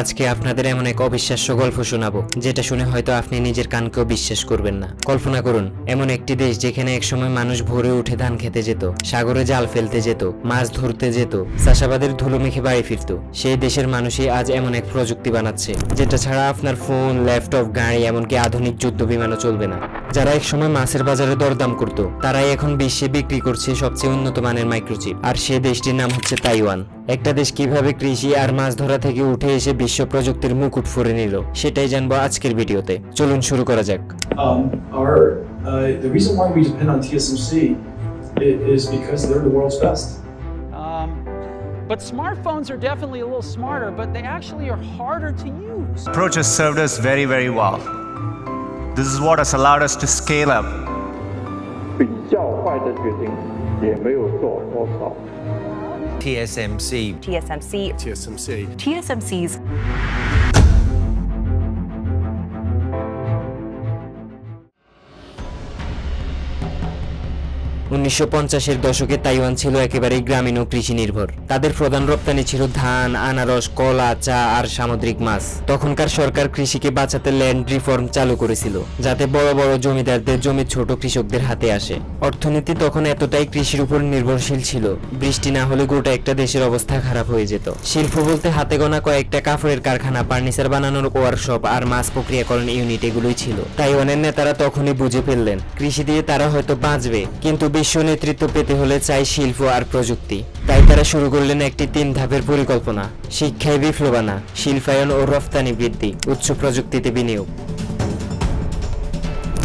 আজকে আপনাদের এমন এক অবিশ্বাস্য গল্প শোনাবো, যেটা শুনে হয়তো আপনি নিজের কানকেও বিশ্বাস করবেন না। কল্পনা করুন, এমন একটি দেশ যেখানে একসময় মানুষ ভোরে উঠে ধান খেতে যেত, সাগরে জাল ফেলতে যেত, মাছ ধরতে যেত, চাষাবাদের ধুলো মেখে বাড়ি ফিরত। সেই দেশের মানুষই আজ এমন এক প্রযুক্তি বানাচ্ছে, যেটা ছাড়া আপনার ফোন, ল্যাপটপ, গাড়ি, এমনকি আধুনিক যুদ্ধ বিমানও চলবে না। যারা একসময় মাছের বাজারে দরদাম করত তারাই এখন বিশ্বে বিক্রি করছে সবচেয়ে উন্নত মানের মাইক্রোচিপ আর সে দেশটির নাম হচ্ছে তাইওয়ান একটা দেশ কীভাবে কৃষি আর মাছ ধরা থেকে উঠে এসে বিশ্ব প্রযুক্তির মুকুট ফুরে নিল সেটাই জানব আজকের ভিডিওতে চলুন শুরু করা যাক Um, our uh, the reason why we depend on TSMC i- is because they're the world's best. Um, but smartphones are definitely a little smarter, but they actually are harder to use. approach has served us very, very well. This is what has allowed us to scale up. 比较坏的决定也没有做多少。 TSMC TSMC. TSMC. TSMC's উনিশশো পঞ্চাশের দশকে Taiwan ছিল একেবারেই গ্রামীণ ও কৃষি নির্ভর। তাদের প্রধান রপ্তানি ছিল ধান, আনারস, কলা, চা আর সামুদ্রিক মাছ। তখনকার সরকার কৃষিকে বাঁচাতে ল্যান্ড রিফর্ম চালু করেছিল, যাতে বড় বড় জমিদারদের জমি ছোট কৃষকদের হাতে আসে। অর্থনীতি তখন এতটাই কৃষির উপর নির্ভরশীল ছিল, বৃষ্টি না হলে গোটা একটা দেশের অবস্থা খারাপ হয়ে যেত। শিল্প বলতে হাতে গোনা কয়েকটা কাপড়ের কারখানা, ফার্নিচার বানানোর ওয়ার্কশপ আর মাছ প্রক্রিয়াকরণ ইউনিট এগুলোই ছিল। তাইওয়ানের নেতারা তখনই বুঝে ফেললেন, কৃষি দিয়ে তারা হয়তো বাঁচবে, কিন্তু বিশ্ব নেতৃত্ব পেতে হলে চাই শিল্প আর প্রযুক্তি। তাই তারা শুরু করলেন একটি তিন ধাপের পরিকল্পনা। শিক্ষায় বিপ্লবানা শিল্পায়ন ও রফতানি বৃদ্ধি, উচ্চ প্রযুক্তিতে বিনিয়োগ।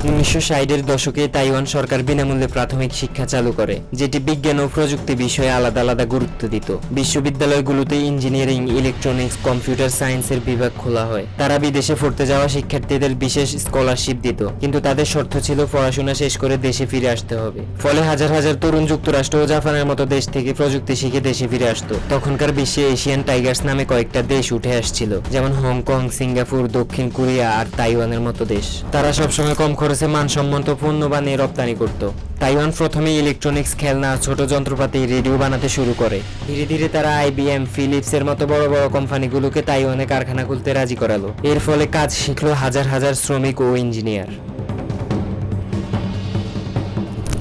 উনিশশো ষাটের দশকে তাইওয়ান সরকার বিনামূল্যে প্রাথমিক শিক্ষা চালু করে, যেটি বিজ্ঞান ও প্রযুক্তি বিষয়ে আলাদা আলাদা গুরুত্ব দিত। বিশ্ববিদ্যালয়গুলোতে ইঞ্জিনিয়ারিং, ইলেকট্রনিক্স, কম্পিউটার সায়েন্সের বিভাগ খোলা হয়। তারা বিদেশে পড়তে যাওয়া শিক্ষার্থীদের বিশেষ স্কলারশিপ দিত, কিন্তু তাদের শর্ত ছিল পড়াশোনা শেষ করে দেশে ফিরে আসতে হবে। ফলে হাজার হাজার তরুণ যুক্তরাষ্ট্র ও জাপানের মতো দেশ থেকে প্রযুক্তি শিখে দেশে ফিরে আসতো। তখনকার বিশ্বে এশিয়ান টাইগার্স নামে কয়েকটা দেশ উঠে আসছিল, যেমন হংকং, সিঙ্গাপুর, দক্ষিণ কোরিয়া আর তাইওয়ানের মতো দেশ। তারা সবসময় কম খরচে মানসম্মত পণ্য বানিয়ে রপ্তানি করত। তাইওয়ান প্রথমে ইলেকট্রনিক্স খেলনা ছোট যন্ত্রপাতি রেডিও বানাতে শুরু করে। ধীরে ধীরে তারা আইবিএম ফিলিপস এর মতো বড় বড় কোম্পানিগুলোকে তাইওয়ানে কারখানা খুলতে রাজি করালো। এর ফলে কাজ শিখল হাজার হাজার শ্রমিক ও ইঞ্জিনিয়ার।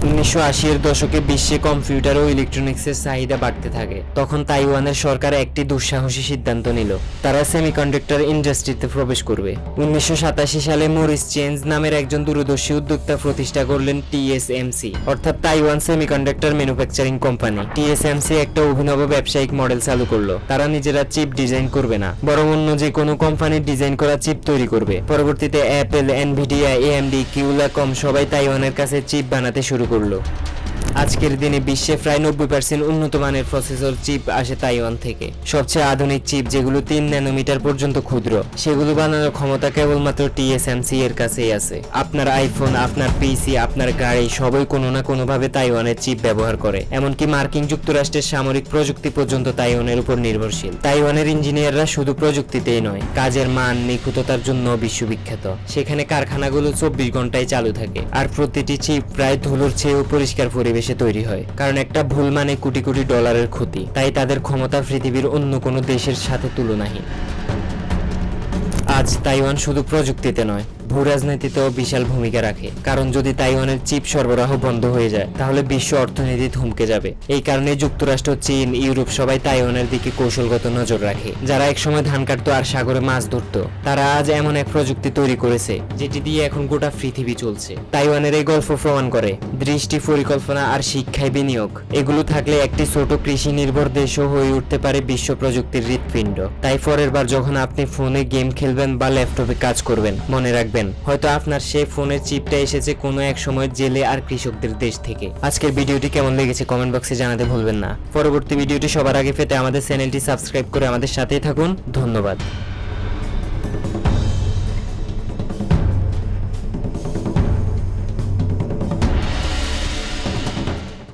উনিশশো আশির দশকে বিশ্বে কম্পিউটার ও ইলেকট্রনিক্সের চাহিদা বাড়তে থাকে। তখন তাইওয়ানের সরকার একটি দুঃসাহসী সিদ্ধান্ত নিল। তারা সেমিকন্ডাক্টর ইন্ডাস্ট্রিতে প্রবেশ করবে। উনিশশো সাতাশি সালে মরিস চেঞ্জ নামের একজন দূরদর্শী উদ্যোক্তা প্রতিষ্ঠা করলেন টিএসএমসি অর্থাৎ Taiwan semiconductor manufacturing company. TSMC একটা অভিনব ব্যবসায়িক মডেল চালু করল। তারা নিজেরা চিপ ডিজাইন করবে না, বরং অন্য যে কোনো কোম্পানির ডিজাইন করা চিপ তৈরি করবে। পরবর্তীতে অ্যাপেল, এনভিডিয়া, এএমডি কিউলাকম সবাই তাইওয়ানের কাছে চিপ বানাতে শুরু করল। আজকের দিনে বিশ্বে প্রায় নব্বই পার্সেন্ট উন্নত মানের প্রসেসর চিপ আসে তাইওয়ান থেকে। সবচেয়ে আধুনিক চিপ যেগুলো তিন ন্যানোমিটার পর্যন্ত ক্ষুদ্র, সেগুলো বানানোর ক্ষমতা কেবলমাত্র টিএসএমসি এর কাছেই আছে। আপনার আইফোন, আপনার পিসি আপনার গাড়ি, সবই কোনো না কোনোভাবে তাইওয়ানের চিপ ব্যবহার করে। এমনকি মার্কিন যুক্তরাষ্ট্রের সামরিক প্রযুক্তি পর্যন্ত তাইওয়ানের উপর নির্ভরশীল। তাইওয়ানের ইঞ্জিনিয়াররা শুধু প্রযুক্তিতেই নয়, কাজের মান, নিখুঁততার জন্য বিশ্ববিখ্যাত। সেখানে কারখানাগুলো চব্বিশ ঘন্টায় চালু থাকে, আর প্রতিটি চিপ প্রায় ধুলোর চেয়েও পরিষ্কার পরিবেশে তৈরি হয়। কারণ একটা ভুল মানে কোটি কোটি ডলারের ক্ষতি। তাই তাদের ক্ষমতা পৃথিবীর অন্য কোনো দেশের সাথে তুলনাহীন। আজ তাইওয়ান শুধু প্রযুক্তিতে নয় ভূ রাজনীতিতেও বিশাল ভূমিকা রাখে। কারণ যদি তাইওয়ানের চিপ সরবরাহ বন্ধ হয়ে যায়, তাহলে বিশ্ব অর্থনীতি থমকে যাবে। এই কারণে যুক্তরাষ্ট্র, চীন, ইউরোপ সবাই তাইওয়ানের দিকে কৌশলগত নজর রাখে। যারা একসময় ধান কাটতো আর সাগরে মাছ ধরতো, তারা আজ এমন এক প্রযুক্তি তৈরি করেছে, যেটি দিয়ে এখন গোটা পৃথিবী চলছে। তাইওয়ানের এই গল্প প্রমাণ করে দৃষ্টি পরিকল্পনা আর শিক্ষায় বিনিয়োগ। এগুলো থাকলে একটি ছোট কৃষি নির্ভর দেশও হয়ে উঠতে পারে বিশ্ব প্রযুক্তির হৃৎপিণ্ড। তাই পরের বার যখন আপনি ফোনে গেম খেলবেন বা ল্যাপটপে কাজ করবেন, মনে রাখবেন হয়তো আপনার সেই ফোনের চিপটা এসেছে কোনো এক সময় জেলে আর কৃষকদের দেশ থেকে। আজকের ভিডিওটি কেমন লেগেছে কমেন্ট বক্সে জানাতে ভুলবেন না। পরবর্তী ভিডিওটি সবার আগে পেতে আমাদের চ্যানেলটি সাবস্ক্রাইব করে আমাদের সাথেই থাকুন। ধন্যবাদ।